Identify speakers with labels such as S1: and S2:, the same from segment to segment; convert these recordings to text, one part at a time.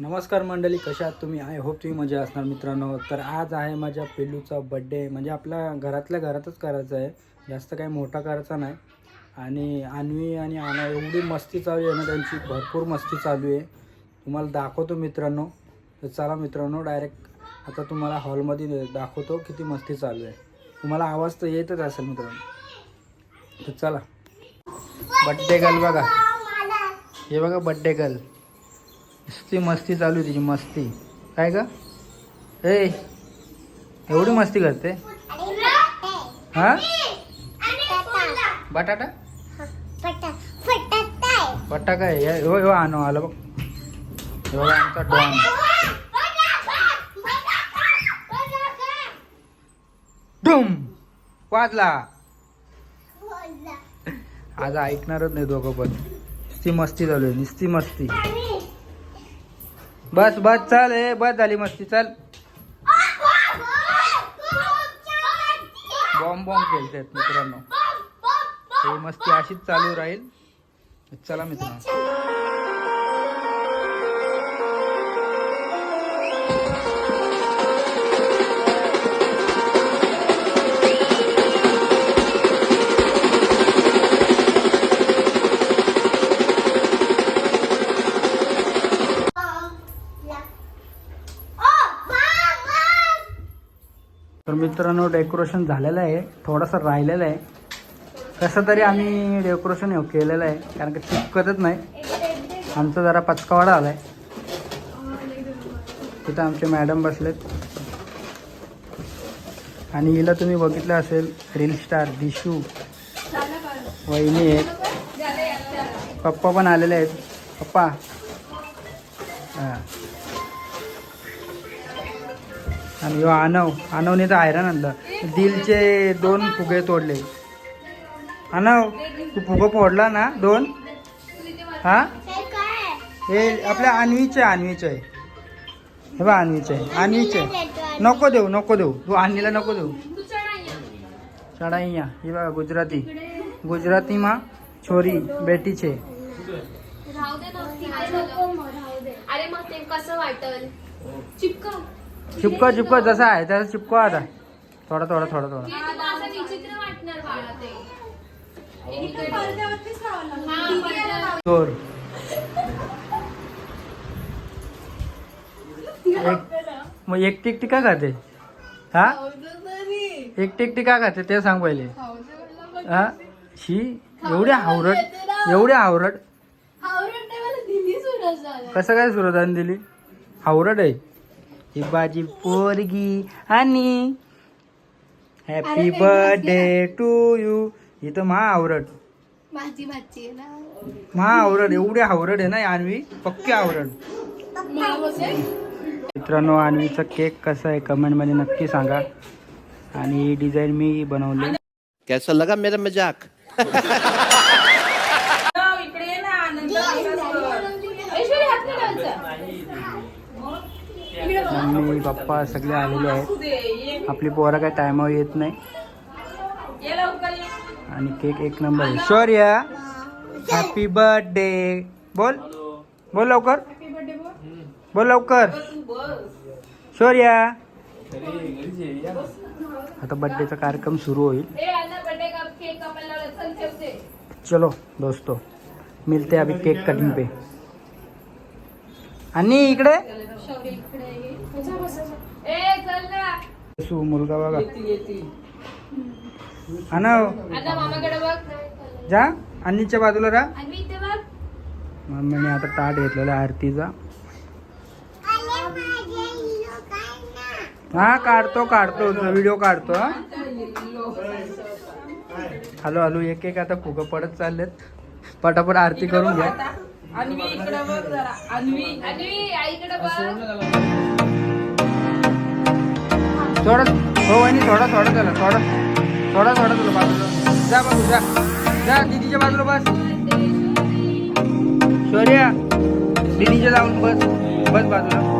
S1: नमस्कार मंडळी कशा आहात तुम्ही? आय होप तुम्ही मजा असणार मित्रांनो. तर आज आहे माझ्या पिल्लूचा बड्डे म्हणजे आपल्या घरातल्या घरातच करायचा आहे. जास्त काही मोठा करायचा नाही. आणि अन्वी आणि आना एवढी मस्ती चालू आहे ना त्यांची. भरपूर मस्ती चालू आहे. तुम्हाला दाखवतो मित्रांनो. तर चला मित्रांनो डायरेक्ट आता तुम्हाला हॉलमध्ये दाखवतो किती मस्ती चालू आहे. तुम्हाला आवाज तर येतच असेल मित्रांनो. तर चला. बड्डे गर्ल बघा. हे बघा बड्डे गर्ल नुसती मस्ती चालू आहे तिची मस्ती. काय का ए एवढी मस्ती करते? हा? बटाटा? बटाटा आहे. या- हो हो आलं बघ. एवढा आमचा डॉन. डुम! वाजला. आज ऐकणारच नाही दोघं पण. नुसती मस्ती चालू आहे नुसती मस्ती. बस बस चल ए बस झाली मस्ती चल. बॉम्ब बॉम्ब खेळतात मित्रांनो. ही मस्ती अशीच चालू राहील. चला मित्रांनो. मित्रांनो डेकोरेशन झालेलं आहे. थोडंसं राहिलेलं आहे. कसं तरी आम्ही डेकोरेशन हे केलेलं आहे कारण की चिपकतच नाही. आमचा जरा पचकावाडा आला आहे तिथं आमचे मॅडम बसलेत. आणि हिला तुम्ही बघितलं असेल रील स्टार दिशू. वहिनी आहेत. पप्पा पण आलेले आहेत. पप्पा. हां. आणि ह्यो आनव आनवने तर आयरन आणलं. दिलचे दोन फुगे तोडले. आनव तू फुगं फोडला ना दोन? हा? हे आपल्या आणवीचे आणवीचे आहे. हे बा आणवीचे आहे. अन्वीचे नको देऊ नको देऊ. तू आणलीला नको देऊ. चढाईया. ही बघा गुजराती. गुजराती मा छोरी बेटीचे.
S2: राहू दे ना अरे मग ते कसं वाटल? चिपका.
S1: चिपका चिपका जसा आहे तसा चिपका आता. थोडा थोडा थोडा थोडा.
S2: ते तुला असं विचित्र वाटणार बाळा ते. इकडे. हा, पडद्यावर.
S1: चोर एक मग एकटी एकटी का खाते? हा? एकटी एकटी का खाते? ते सांग पहिले. हा? शी? एवढी हावरट एवढी हावरट कसं काय सुरदान दिली हावरट आहे. ही बाजी पोरगी आणि हॅपी बर्थडे टू यू ही तर महा आवरट
S2: माझी भाची आहे ना.
S1: महा आवरड एवढी आवरड आहे ना आणवी पक्की आवरड. मित्रांनो आणवीचा केक कसा आहे कमेंटमध्ये नक्की सांगा. आणि ही डिझाईन मी बनवली.
S3: कैसा लगा मेरा मजाक
S2: ऐश्वर्या, हात नाही लावायचा.
S1: मम्मी पप्पा सगळे आलेले आहेत. आपली पोरं काय टायमावर येत नाही. आणि केक एक नंबर आहे. शौर्य हॅपी बर्थडे बोल. बोल लवकर. बोल लवकर. शौर्य. आता बर्थडेचा कार्यक्रम सुरू होईल.
S2: चलो
S1: दोस्तों. मिलते हैं अभी केक कटिंग पे. आणि इकडे?
S2: शौर्य इकडे ये. बसा, बसा, बसा. ए, चल ना.
S1: सु मुलगा बघा.
S2: बघ
S1: जा. अन्नीच्या बाजूला राहा. मम्मीने आता ताट घेतलेला आहे आरतीचा. हा काढतो काढतो. व्हिडिओ काढतो हा. हॅलो हॅलो एक एक आता फुगं पडत चाललेत. पटापट आरती करून घ्या.
S4: अन्वी इकडे बघ जरा. अन्वी.
S2: आणि आईकडे बघ.
S1: थोडं हो वहिनी थोडा थोडा चला थोडा थोडा थोडा तुला बाजूला. जा बाबू जा. जा दीदीच्या बाजूला बस. शौर्या दीदीच्या जाऊन बस. बस बाजूला.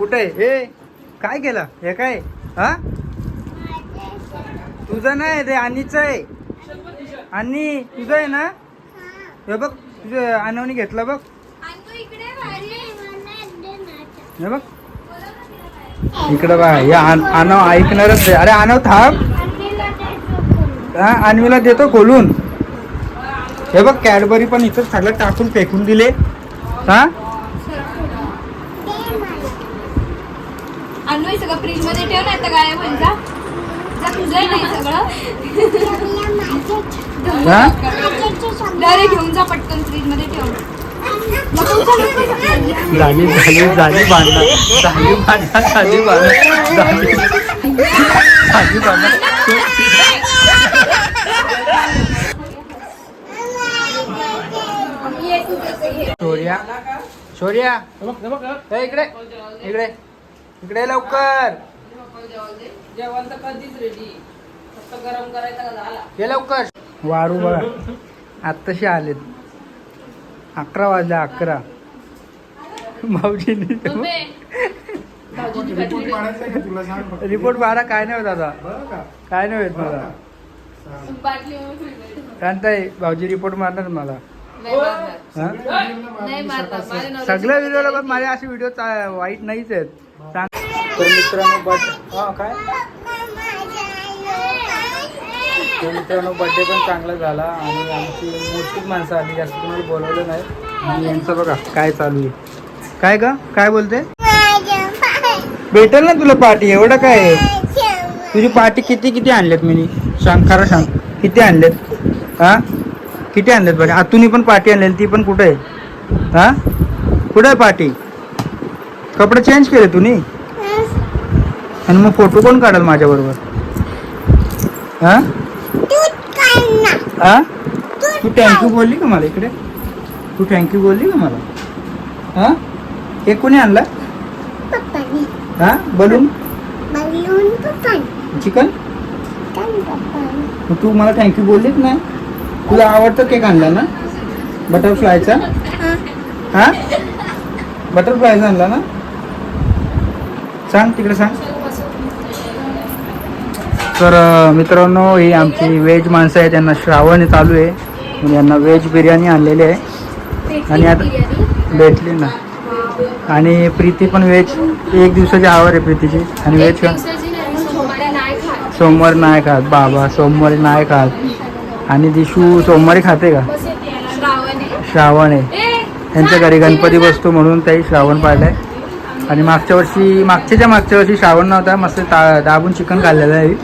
S1: कुठं आहे? हे काय केलं? हे काय? हा? तुझं नाही ते आणीच आहे. आणि तुझं आहे ना? हे बघ तुझं आणवणी घेतलं बघ. हे बघ. इकडं बघ हे आण- आणव ऐकणारच आहे. अरे आणव थांब. हा आणवीला देतो खोलून. हे बघ कॅडबरी पण इथं सगळं टाकून फेकून दिले. हा?
S2: अन्वय सगळं फ्रीजमध्ये ठेव नाही तर काय म्हणजे जा तुझं नाही सगळं. घेऊन जा पटकन फ्रीजमध्ये ठेव.
S1: झाली झाली झाली झाली झाली झाली झाली शौर्या. शौर्या. इकडे. इकडे. इकडे लवकर.
S4: जेवण तर कधीच रेडी फक्त गरम करायचा का झाला?
S1: ये लवकर. वारू बघा आत्ताशी आलेत. अकरा वाजल्या अकरा. भाऊजींनी रिपोर्ट मारा काय नाही होत आता. काय नाही होत मला. शांताई भाऊजी रिपोर्ट मारणार मला.
S2: नाही मारणार.
S1: हा?
S2: नाही मारणार. माझ्या नवऱ्याची
S1: सगळ्या व्हिडिओला पण माझे असे व्हिडिओ वाईट नाहीच आहेत. तर मित्रांनो बट हा काय? तर मित्रांनो बड्डे पण चांगला झाला आणि आमची मोठीच माणसं आली जास्त कोणाला बोलवलं नाही. आणि यांचं बघा काय चालू आहे. काय का काय बोलते? भेटेल ना तुला पार्टी? एवढं काय आहे? तुझी पार्टी किती किती आणल्यात मी सांग खरं सांग. किती आणलेत हा? किती आणलेत बघा? आतून पण पार्टी आणलेली ती पण कुठे आहे? हा? कुठं आहे पार्टी? कपडे चेंज केले तुम्ही? आणि मग फोटो कोण काढाल माझ्या बरोबर हा? हा तू थँक्यू बोलली का मला इकडे? तू थँक्यू बोलली का मला? हा? हे कोणी आणला? हा? बलून? चिकन? तू मला थँक्यू बोललीच नाही तुला आवडतं केक आणला ना? बटरफ्लायचा हा. बटरफ्लायचा आणला ना? सांग तिकडे सांग. तर मित्रांनो ही आमची व्हेज माणसं आहे त्यांना श्रावण चालू आहे. म्हणून यांना व्हेज बिर्याणी आणलेली आहे. आणि आता भेटली ना. आणि प्रीती पण व्हेज एक दिवसाची आवड आहे प्रीतीची. आणि व्हेज का
S2: सोमवारी नाही खात.
S1: बाबा सोमवारी नाही खात. आणि दिशू सोमवारी खाते का?
S2: श्रावण आहे.
S1: आहे. त्यांच्या घरी गणपती बसतो म्हणून त्याही श्रावण पाळलाय आणि मागच्या वर्षी मागच्याच्या मागच्या वर्षी श्रावण नव्हता. मस्त ता दाबून चिकन खाल्लेलं आहे.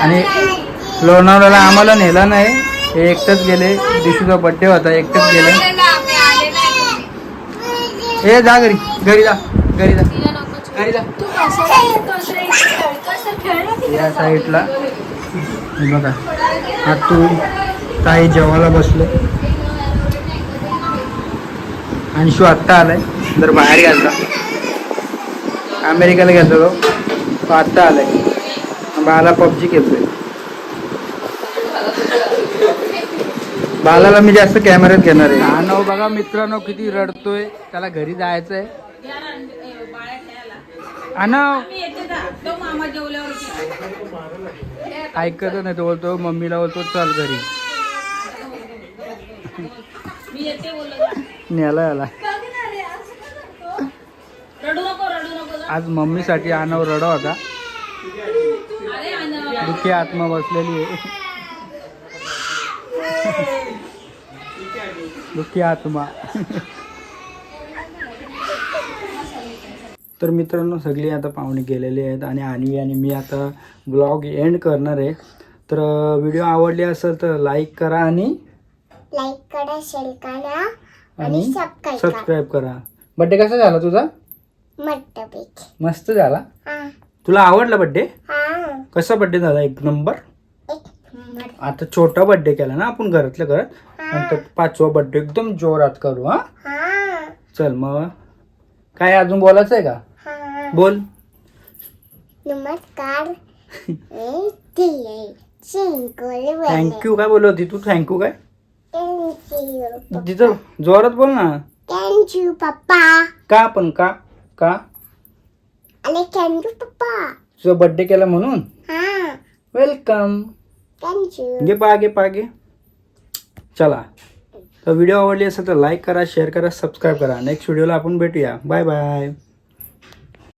S1: आणि लोणावळ्याला आम्हाला नेला नाही. हे एकटंच गेले. दिशूचा बड्डे होता एकटंच गेले.
S2: ए
S1: हे जा घरी. घरी जा. घरी जा. घरी जा. या साईडला. बघा बघा. आतू ताई जेवायला बसले. आणि आत्ता आलाय. जर बाहेर गेलता. अमेरिकेला गेलो तो आत्ता आलाय. बाला पबजी खेळतोय. बालाला मी जास्त कॅमेऱ्यात घेणार आहे. हा बघा मित्रांनो किती रडतोय. त्याला घरी जायचंय. अनव ऐकत नाही तो बोलतो मम्मीला बोलतो चल घरी. न्यायला आला. आज मम्मीसाठी आनव रडा होता. दुःखी आत्मा बसलेली आहे. दुःखी आत्मा. तर मित्रांनो सगळे आता पाहुणे गेलेले आहेत आणि आणवी आणि मी आता ब्लॉग एंड करणार आहे. तर व्हिडिओ आवडली असेल तर लाईक करा आणि
S5: लाईक करा शेअर करा
S1: आणि
S5: सबस्क्राईब करा.
S1: बड्डे कसा झाला तुझा? मस्त झाला?
S5: हा.
S1: तुला आवडला बड्डे
S5: हा.
S1: कसा बड्डे झाला? एक नंबर आता छोटा बर्थडे केला ना आपण घरातल्या घरात. नंतर पाचवा बर्थडे एकदम जोरात करू हा?
S5: हा.
S1: चल मग. काय अजून बोलायचं आहे का?
S5: हा.
S1: बोल.
S5: नमस्कार.
S1: थँक्यू काय बोलत होती तू? थँक्यू काय? तिथं जोरात बोल ना.
S5: थँक्यू पप्पा.
S1: का पण का? का?
S5: अरे थँक्यू पप्पा
S1: तुझा बर्थडे केला म्हणून?
S5: हा.
S1: वेलकम
S5: थँक्यू
S1: घे पा घे पा घे. चला. तर व्हिडिओ आवडली असेल तर लाईक करा शेअर करा सबस्क्राईब करा. नेक्स्ट व्हिडिओला आपण भेटूया. Bye bye